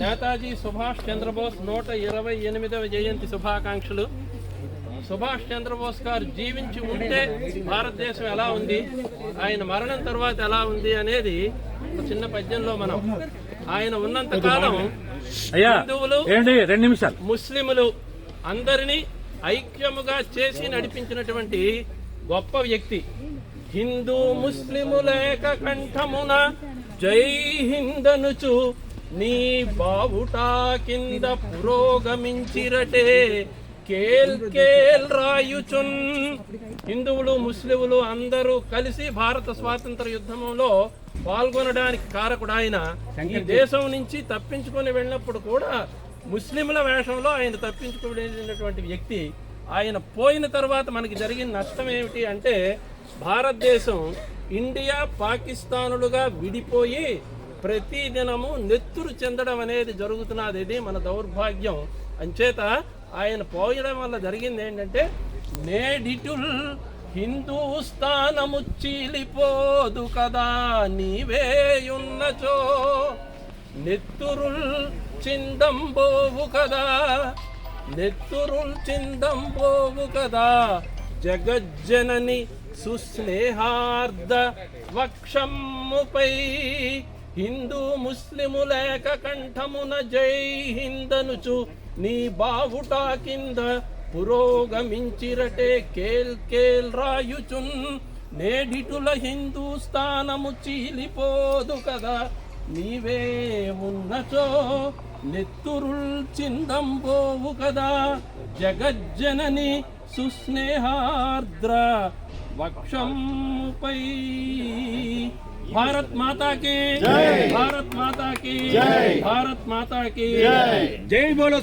నేతాజీ సుభాష్ చంద్రబోస్ నూట ఇరవై ఎనిమిదవ జయంతి శుభాకాంక్షలు. సుభాష్ చంద్రబోస్ గారు జీవించి ఉంటే భారతదేశం ఎలా ఉంది? ఆయన మరణం తర్వాత ఎలా ఉంది అనేది చిన్న పద్యంలో మనం ఆయన ఉన్నంత కాలం హిందువులు రెండు నిమిషాలు. ముస్లింలు అందరినీ ఐక్యముగా చేసి నడిపించినటువంటి గొప్ప వ్యక్తి. హిందూ ముస్లిములేక కంఠమున జై హిందనుచు నీ బావుటా కింద పురోగమించిరటే. కేల్ కేల్ రాయుచున్. హిందువులు ముస్లిములు అందరూ కలిసి భారత స్వాతంత్ర యుద్ధంలో పాల్గొనడానికి కారకుడు ఆయన ఈ దేశం నుంచి తప్పించుకొని వెళ్ళినప్పుడు కూడా ముస్లింల వేషంలో ఆయన తప్పించుకునేటువంటి వ్యక్తి. ఆయన పోయిన తర్వాత మనకి జరిగిన నష్టం ఏమిటి అంటే భారతదేశం ఇండియా పాకిస్తానులుగా విడిపోయి ప్రతి దినము నెత్తురు చెందడం అనేది జరుగుతున్నది. ఇది మన దౌర్భాగ్యం. అంచేత ఆయన పోయడం వల్ల జరిగింది ఏంటంటే నేడిటుల్ హిందూస్థానము చీలిపోదు కదా నీవేయున్నచో నెత్తురుల్ చిందంబోవు కదా నెత్తురుల్ చిందంబోవు కదా. జగజ్జనని సుస్నేహార్ధ వక్షమ్ముపై హిందూ ముస్లిములేక కంఠమున జై హిందనుచు నీ బావుటా కింద పురోగమించిరటే కేల్ కేల్ రాయుచున్. నేడిటుల హిందూస్థానము చీలిపోదు కదా నీవే ఉన్నచో నెత్తురుల్ చిందంబోవు కదా. జగజ్జనని సుస్నేహార్ద్ర వక్షంపై భారత్ మాతాకి భారత్ మాతాకి భారత్ మాతాకి జై బోలో